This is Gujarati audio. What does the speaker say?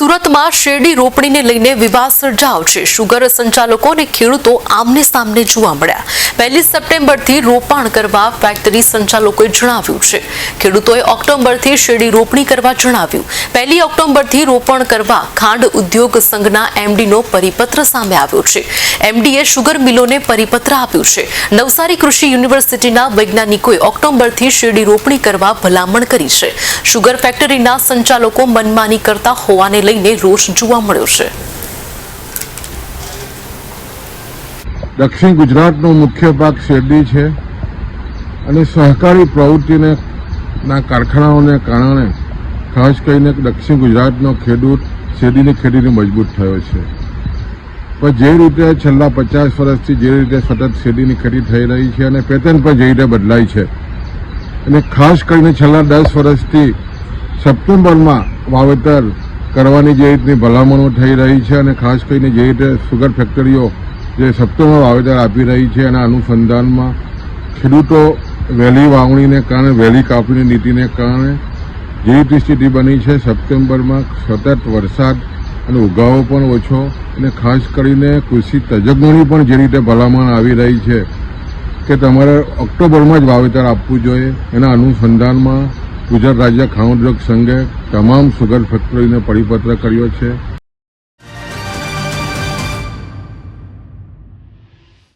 સુરતમાં શેરડી રોપણીને લઈને વિવાદ સર્જાયો છે. સુગર સંચાલકો અને ખેડૂતો આમને સામને જોવા મળ્યા. પહેલી સપ્ટેમ્બરથી રોપાણ કરવા ફેક્ટરી સંચાલકોએ જણાવ્યું છે. ખેડૂતોએ ઓક્ટોબરથી શેરડી રોપણી કરવા જણાવ્યું. પહેલી ઓક્ટોબરથી રોપણ કરવા ખાંડ ઉદ્યોગ સંઘના એમડીનો પરિપત્ર સામે આવ્યો છે. એમડીએ સુગર મિલોને પરિપત્ર આપ્યું છે. નવસારી કૃષિ યુનિવર્સિટીના વૈજ્ઞાનિકોએ ઓક્ટોબરથી શેરડી રોપણી કરવા ભલામણ કરી છે. શુગર ફેક્ટરીના સંચાલકો મનમાની કરતા હોવાને લઈને રોષ જોવા મળ્યો છે. દક્ષિણ ગુજરાતનો મુખ્ય ભાગ શેરડી છે અને સહકારી પ્રવૃત્તિને ના કારખાનાઓને કારણે ખાસ કરીને દક્ષિણ ગુજરાતનો ખેડૂત શેરડીની ખેતીને મજબૂત થયો છે. પણ જે રીતે છેલ્લા પચાસ વર્ષથી જે રીતે સતત શેરડીની ખેતી થઈ રહી છે અને પેટર્ન પણ જે રીતે બદલાય છે અને ખાસ કરીને છેલ્લા દસ વર્ષથી સપ્ટેમ્બરમાં વાવેતર કરવાની જે રીતની ભલામણો થઈ રહી છે અને ખાસ કરીને જે રીતે સુગર ફેક્ટરીઓ જે સપ્ટેમ્બર વાવેતર આપી રહી છે એના અનુસંધાનમાં ખેડૂતો વહેલી વાવણીને કારણે, વહેલી કાપણી નીતિને કારણે જે રીતે સ્થિતિ બની છે, સપ્ટેમ્બરમાં સતત વરસાદ અને ઉગાવો પણ ઓછો અને ખાસ કરીને કૃષિ તજજ્ઞોની પણ જે રીતે ભલામણ આવી રહી છે કે તમારે ઓક્ટોબરમાં જ વાવેતર આપવું જોઈએ એના અનુસંધાનમાં ગુજરાત રાજ્ય ઉદ્યોગ સંઘે તમામ સુગર ફેક્ટરીને પરિપત્ર કર્યો છે.